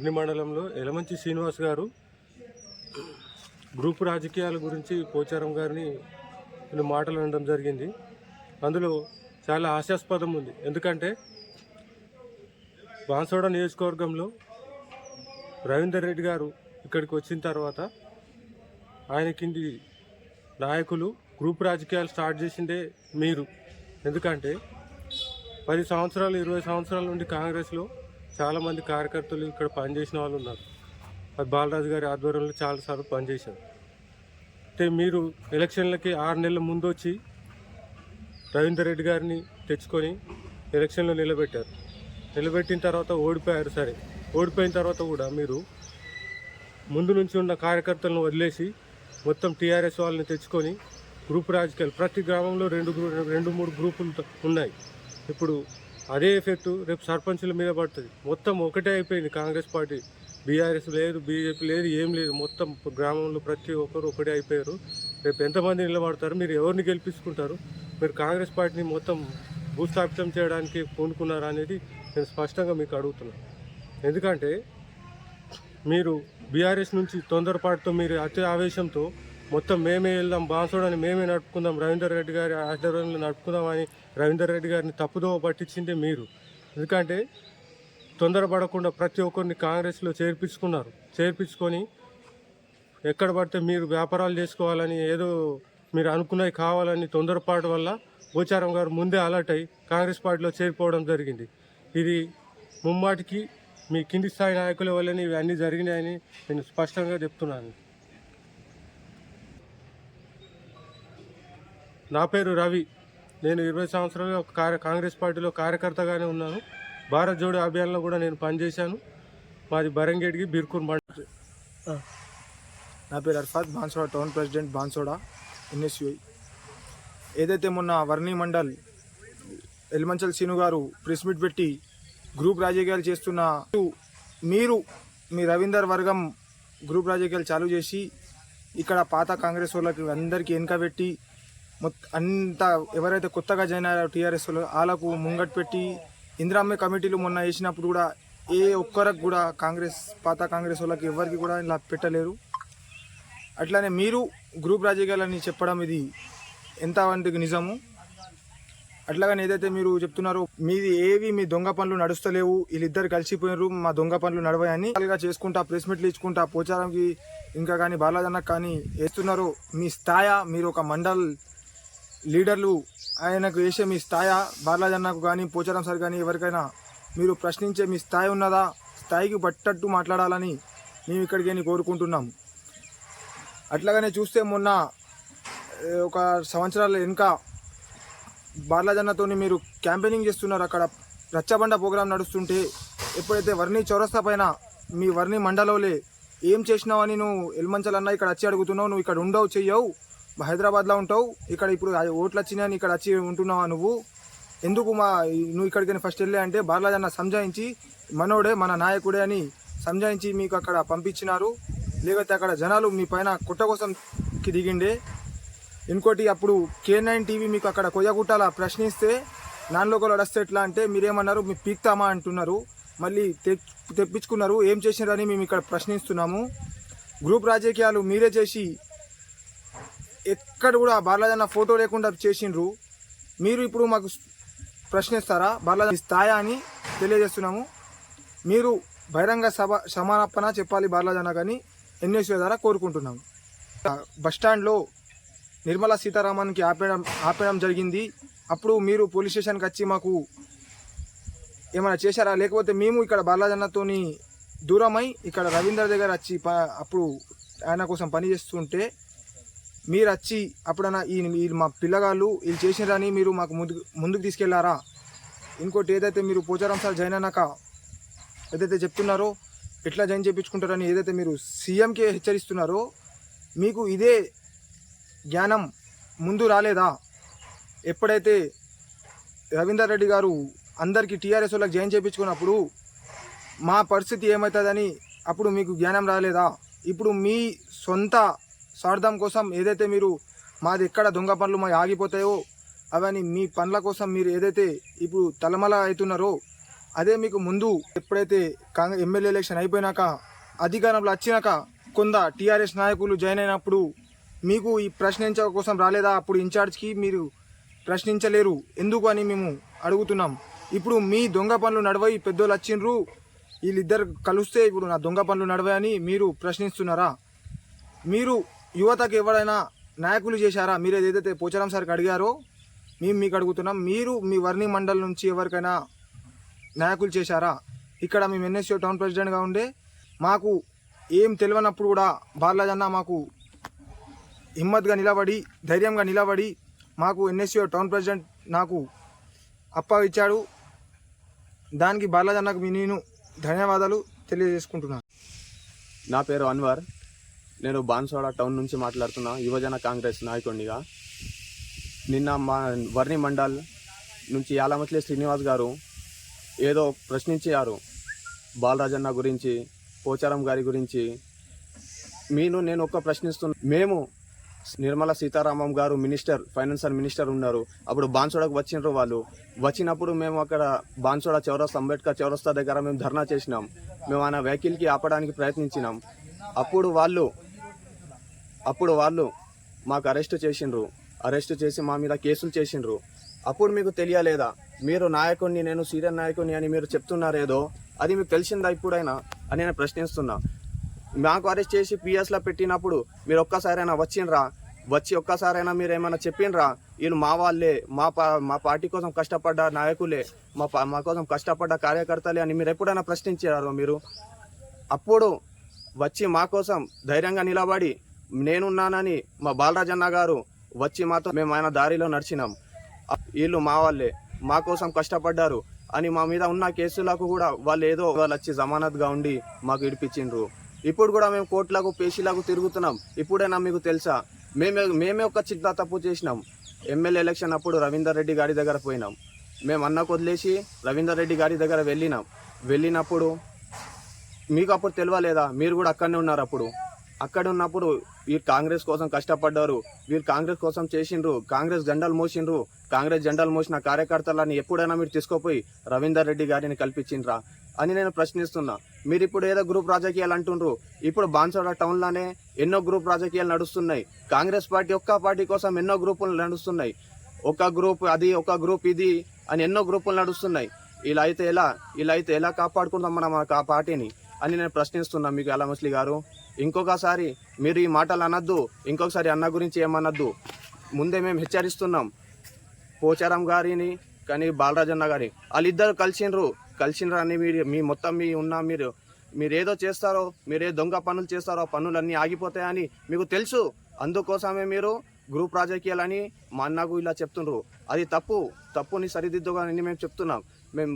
వర్ణి మండలంలో ఎలమంచి శ్రీనివాస్ గారు గ్రూప్ రాజకీయాల గురించి పోచారం గారిని కొన్ని మాటలు అనడం జరిగింది. అందులో చాలా హాస్యాస్పదం ఉంది. ఎందుకంటే బాన్సోడ నియోజకవర్గంలో రవీందర్ రెడ్డి గారు ఇక్కడికి వచ్చిన తర్వాత ఆయన కింది నాయకులు గ్రూప్ రాజకీయాలు స్టార్ట్ చేసిందే మీరు. ఎందుకంటే పది సంవత్సరాలు ఇరవై సంవత్సరాల నుండి కాంగ్రెస్లో చాలామంది కార్యకర్తలు ఇక్కడ పనిచేసిన వాళ్ళు ఉన్నారు. అది బాలరాజు గారి ఆధ్వర్యంలో చాలాసార్లు పనిచేశారు. అంటే మీరు ఎలక్షన్లకి ఆరు నెలల ముందు వచ్చి రవీందర్ రెడ్డి గారిని తెచ్చుకొని ఎలక్షన్లో నిలబెట్టారు. నిలబెట్టిన తర్వాత ఓడిపోయారు. సరే ఓడిపోయిన తర్వాత కూడా మీరు ముందు నుంచి ఉన్న కార్యకర్తలను వదిలేసి మొత్తం టీఆర్ఎస్ వాళ్ళని తెచ్చుకొని గ్రూప్ రాజకీయాలు ప్రతి గ్రామంలో రెండు రెండు మూడు గ్రూపులు ఉన్నాయి. ఇప్పుడు అదే ఎఫెక్ట్ రేపు సర్పంచుల మీద పడుతుంది. మొత్తం ఒకటే అయిపోయింది కాంగ్రెస్ పార్టీ. బీఆర్ఎస్ లేదు బీజేపీ లేదు ఏం లేదు. మొత్తం గ్రామంలో ప్రతి ఒక్కరు ఒకటే అయిపోయారు. రేపు ఎంతమంది నిలబడతారు? మీరు ఎవరిని గెలిపించుకుంటారు? మీరు కాంగ్రెస్ పార్టీని మొత్తం భూస్థాపితం చేయడానికి పూనుకున్నారా అనేది నేను స్పష్టంగా మీకు అడుగుతున్నాను ఎందుకంటే మీరు బీఆర్ఎస్ నుంచి తొందరపాటుతో మీరు అతి ఆవేశంతో మొత్తం మేమే వెళ్దాం బాన్సోడని మేమే నడుపుకుందాం రవీందర్ రెడ్డి గారి ఆధ్వర్యంలో నడుపుకుందామని రవీందర్ రెడ్డి గారిని తప్పుదోవ పట్టించిందే మీరు. ఎందుకంటే తొందరపడకుండా ప్రతి ఒక్కరిని కాంగ్రెస్లో చేర్పించుకున్నారు. చేర్పించుకొని ఎక్కడ పడితే మీరు వ్యాపారాలు చేసుకోవాలని ఏదో మీరు అనుకున్నవి కావాలని తొందరపాటు వల్ల గోచారం గారు ముందే అలర్ట్ అయ్యి కాంగ్రెస్ పార్టీలో చేరిపోవడం జరిగింది. ఇది ముమ్మాటికి మీ కింది స్థాయి నాయకుల వల్లనే ఇవన్నీ జరిగినాయని నేను స్పష్టంగా చెప్తున్నాను. నా పేరు రవి. నేను ఇరవై సంవత్సరాలుగా ఒక కార్య కాంగ్రెస్ పార్టీలో కార్యకర్తగానే ఉన్నాను. భారత్ జోడో అభియాన్లో కూడా నేను పనిచేశాను. మాది బరంగేడికి బిర్కూర్ మండలం. నా పేరు Arfat Bansoda town president Bansoda NSUI. ఏదైతే మొన్న వర్ణి మండల్ ఎల్మంచల్ సీను గారు ప్రెస్ మీట్ పెట్టి గ్రూప్ రాజకీయాలు చేస్తున్న మీరు మీ రవీందర్ వర్గం గ్రూప్ రాజకీయాలు చాలు చేసి ఇక్కడ పాత కాంగ్రెస్ వాళ్ళకి అందరికీ వెనుక పెట్టి అంత ఎవరైతే కొత్తగా జాయిన్ అయ్యారో టీఆర్ఎస్ వాళ్ళకు ముంగట్ పెట్టి ఇందిరామ్మ కమిటీలు మొన్న వేసినప్పుడు కూడా ఏ ఒక్కరికి కూడా కాంగ్రెస్ పాత కాంగ్రెస్ వాళ్ళకి ఎవరికి కూడా ఇలా పెట్టలేరు. అట్లానే మీరు గ్రూప్ రాజకీయాలని చెప్పడం ఇది ఎంత వంటికి నిజము? అట్లాగని ఏదైతే మీరు చెప్తున్నారో మీది ఏవి మీ దొంగ పనులు నడుస్తలేవు వీళ్ళిద్దరు కలిసిపోయినారు మా దొంగ పనులు నడవాయని అలాగా చేసుకుంటా ప్రెస్ మీట్లు ఇచ్చుకుంటా పోచారంకి ఇంకా కానీ బాలాజన్నకు కానీ వేస్తున్నారో మీ స్థాయి మీరు ఒక మండల్ లీడర్లు ఆయనకు వేసే మీ స్థాయి బాలాజన్నకు కానీ పోచారం సార్ కానీ ఎవరికైనా మీరు ప్రశ్నించే మీ స్థాయి ఉన్నదా? స్థాయికి పట్టట్టు మాట్లాడాలని మేము ఇక్కడికి కోరుకుంటున్నాము అట్లాగనే చూస్తే మొన్న ఒక సంవత్సరాల వెనుక బార్లాజన్నతో మీరు క్యాంపెయినింగ్ చేస్తున్నారు. అక్కడ రచ్చబండ ప్రోగ్రాం నడుస్తుంటే ఎప్పుడైతే వర్ణి చౌరస్తా పైన మీ వర్ణి మండలంలో ఏం చేసినావని నువ్వు ఎల్మంచలన్న ఇక్కడ వచ్చి అడుగుతున్నావు. నువ్వు ఇక్కడ ఉండవు చెయ్యవు. హైదరాబాద్లో ఉంటావు ఇక్కడ ఇప్పుడు ఓట్లు వచ్చినాయని ఇక్కడ వచ్చి ఉంటున్నావా నువ్వు? ఎందుకు మా నువ్వు ఇక్కడికైనా ఫస్ట్ వెళ్ళే అంటే బార్లాజన్న సంజాయించి మనోడే మన నాయకుడే అని సంజాయించి మీకు అక్కడ పంపించినారు. లేకపోతే అక్కడ జనాలు మీ పైన కుట్ట కోసం దిగిండే. ఇంకోటి అప్పుడు కే నైన్ టీవీ మీకు అక్కడ కొయ్యగుట్టాల ప్రశ్నిస్తే నాన్ లోకల్ వస్తే ఎట్లా అంటే మీరేమన్నారు మీ పీక్తామా అంటున్నారు. మళ్ళీ తెప్పించుకున్నారు. ఏం చేసినారని మేము ఇక్కడ ప్రశ్నిస్తున్నాము. గ్రూప్ రాజకీయాలు మీరే చేసి ఎక్కడ కూడా బాలాజన్న ఫోటో లేకుండా చేసిండ్రు. మీరు ఇప్పుడు మాకు ప్రశ్నిస్తారా? బాలాజీ స్థాయి అని తెలియజేస్తున్నాము. మీరు బహిరంగ సభ సమాపన చెప్పాలి బాలాజన్న కానీ ఎన్ఎస్ఓ ద్వారా కోరుకుంటున్నాము బస్ స్టాండ్లో నిర్మలా సీతారామన్కి ఆపేయడం ఆపేయడం జరిగింది. అప్పుడు మీరు పోలీస్ స్టేషన్కి వచ్చి మాకు ఏమైనా చేశారా? లేకపోతే మేము ఇక్కడ బాలాజన్నతోని దూరమై ఇక్కడ రవీందర్ దగ్గర వచ్చి ప- అప్పుడు ఆయన కోసం పని చేస్తుంటే మీరు వచ్చి అప్పుడన్నా ఈ మా పిల్లగాళ్ళు వీళ్ళు చేసినారని మీరు మాకు ముందుకు ముందుకు తీసుకెళ్ళారా? ఇంకోటి ఏదైతే మీరు పోచారం సార్ జాయిన్ అయినాక ఏదైతే చెప్తున్నారో ఎట్లా జాయిన్ చేయించుకుంటారని ఏదైతే మీరు సీఎంకే హెచ్చరిస్తున్నారో మీకు ఇదే జ్ఞానం ముందు రాలేదా? ఎప్పుడైతే రవీందర్ రెడ్డి గారు అందరికీ టీఆర్ఎస్ వాళ్ళకి జాయిన్ చేయించుకున్నప్పుడు మా పరిస్థితి ఏమవుతుందని అప్పుడు మీకు జ్ఞానం రాలేదా? ఇప్పుడు మీ సొంత స్వార్థం కోసం ఏదైతే మీరు మాది ఎక్కడ దొంగ పనులు మా ఆగిపోతాయో అవన్నీ మీ పనుల కోసం మీరు ఏదైతే ఇప్పుడు తలమల అవుతున్నారో అదే మీకు ముందు ఎప్పుడైతే కాంగ్రెస్ ఎమ్మెల్యే ఎలక్షన్ అయిపోయినాక అధికారంలో వచ్చినాక కొంత టీఆర్ఎస్ నాయకులు జాయిన్ అయినప్పుడు మీకు ఈ ప్రశ్నించ కోసం రాలేదా? అప్పుడు ఇన్ఛార్జ్కి మీరు ప్రశ్నించలేరు. ఎందుకు అని మేము అడుగుతున్నాం. ఇప్పుడు మీ దొంగ పనులు నడవై పెద్దోళ్ళు వచ్చిండ్రు వీళ్ళిద్దరు కలిస్తే ఇప్పుడు నా దొంగ పనులు నడవని మీరు ప్రశ్నిస్తున్నారా? మీరు యువతకు ఎవరైనా నాయకులు చేశారా? మీరు ఏదైతే పోచారం సార్కి అడిగారో మేము మీకు అడుగుతున్నాం మీరు మీ వర్ణి మండల్ నుంచి ఎవరికైనా నాయకులు చేశారా? ఇక్కడ మేము ఎన్ఎస్యూ టౌన్ ప్రెసిడెంట్గా ఉండే మాకు ఏం తెలియనప్పుడు కూడా బాలరాజ్ మాకు హిమ్మత్గా నిలబడి ధైర్యంగా నిలబడి మాకు ఎన్ఎస్యూ టౌన్ ప్రెసిడెంట్ నాకు అప్ప ఇచ్చాడు. దానికి బాలరాజ్ మీ నేను ధన్యవాదాలు తెలియజేసుకుంటున్నాను. నా పేరు అన్వర్. నేను బాన్సోడ టౌన్ నుంచి మాట్లాడుతున్నా యువజన కాంగ్రెస్ నాయకుడిగా నిన్న మా వర్ణి మండల్ నుంచి యాలమట్లే శ్రీనివాస్ గారు ఏదో ప్రశ్నించారు బాలరాజన్న గురించి పోచారం గారి గురించి. మీను నేను ఒక్క ప్రశ్నిస్తున్నా. మేము నిర్మలా సీతారామం గారు మినిస్టర్ ఫైనాన్షియల్ మినిస్టర్ ఉన్నారు. అప్పుడు బాన్సోడకు వచ్చినారు వాళ్ళు. వచ్చినప్పుడు మేము అక్కడ బాన్సోడ చౌరస్తా అంబేద్కర్ చౌరస్తా దగ్గర మేము ధర్నా చేసినాం. మేము ఆయన వెహికల్కి ఆపడానికి ప్రయత్నించినాం. అప్పుడు వాళ్ళు అప్పుడు వాళ్ళు మాకు అరెస్ట్ చేసిండ్రు. అరెస్ట్ చేసి మా మీద కేసులు చేసిండ్రు. అప్పుడు మీకు తెలియలేదా? మీరు నాయకుడిని నేను సీనియర్ నాయకుడిని అని మీరు చెప్తున్నారేదో? అది మీకు తెలిసిందా ఇప్పుడైనా? అని నేను ప్రశ్నిస్తున్నా. మాకు అరెస్ట్ చేసి పిఎస్లో పెట్టినప్పుడు మీరు ఒక్కసారైనా వచ్చిండ్రా? వచ్చి ఒక్కసారైనా మీరు ఏమైనా చెప్పిండ్రా? వీళ్ళు మా వాళ్ళే మా పా మా పార్టీ కోసం కష్టపడ్డ నాయకులే మా పా- మా కోసం కష్టపడ్డ కార్యకర్తలే అని మీరు ఎప్పుడైనా ప్రశ్నించారో మీరు? అప్పుడు వచ్చి మా కోసం ధైర్యంగా నిలబడి నేనున్నానని మా బాలరాజన్న గారు వచ్చి మాతో మేము ఆయన దారిలో నడిచినాం. వీళ్ళు మా వాళ్ళే. మా కోసం కష్టపడ్డారు అని మా మీద ఉన్న కేసులకు కూడా వాళ్ళు ఏదో వాళ్ళు వచ్చి జమానత్గా ఉండి మాకు ఇడిపించిండ్రు. ఇప్పుడు కూడా మేము కోర్టులకు పేషీలకు తిరుగుతున్నాం. ఇప్పుడైనా మీకు తెలుసా? మేమే మేమే ఒక చిన్న తప్పు చేసినాం. ఎమ్మెల్యే ఎలక్షన్ అప్పుడు రవీందర్ రెడ్డి గారి దగ్గర పోయినాం. మేము అన్నకు వదిలేసి రవీందర్ రెడ్డి గారి దగ్గర వెళ్ళినాం. వెళ్ళినప్పుడు మీకు అప్పుడు తెలియలేదా? మీరు కూడా అక్కడనే ఉన్నారు అప్పుడు. అక్కడ ఉన్నప్పుడు వీరు కాంగ్రెస్ కోసం కష్టపడ్డారు. వీరు కాంగ్రెస్ కోసం చేసిండ్రు. కాంగ్రెస్ జెండాలు మోసిండ్రు. కాంగ్రెస్ జెండాలు మోసిన కార్యకర్తలని ఎప్పుడైనా మీరు తీసుకుపోయి రవీందర్ రెడ్డి గారిని కల్పించిండ్రా అని నేను ప్రశ్నిస్తున్నా. మీరు ఇప్పుడు ఏదో గ్రూప్ రాజకీయాలు అంటుండ్రు. ఇప్పుడు బాన్సోడ టౌన్లోనే ఎన్నో గ్రూప్ రాజకీయాలు నడుస్తున్నాయి. కాంగ్రెస్ పార్టీ ఒక్క పార్టీ కోసం ఎన్నో గ్రూపులు నడుస్తున్నాయి. ఒక గ్రూప్ అది ఒక గ్రూప్ ఇది అని ఎన్నో గ్రూపులు నడుస్తున్నాయి. ఇలా అయితే ఎలా ఇలా అయితే ఎలా కాపాడుకుందాం మనం ఆ పార్టీని అని నేను ప్రశ్నిస్తున్నా. మీకు అలా ముస్లి గారు? ఇంకొకసారి మీరు ఈ మాటలు అనొద్దు ఇంకొకసారి అన్న గురించి ఏమనొద్దు. ముందే మేము హెచ్చరిస్తున్నాం. పోచారం గారిని కానీ బాలరాజన్న గారి. వాళ్ళిద్దరు కలిసిండ్రు. కలిసిండ్రు అని మీరు మీ మొత్తం మీ ఉన్న మీరు మీరేదో చేస్తారో మీరే దొంగ పనులు చేస్తారో ఆ పనులన్నీ ఆగిపోతాయని మీకు తెలుసు. అందుకోసమే మీరు గ్రూప్ రాజకీయాలని మా అన్నకు ఇలా చెప్తుండ్రు. అది తప్పు. తప్పుని సరిదిద్దుగా అని మేము చెప్తున్నాం. మేము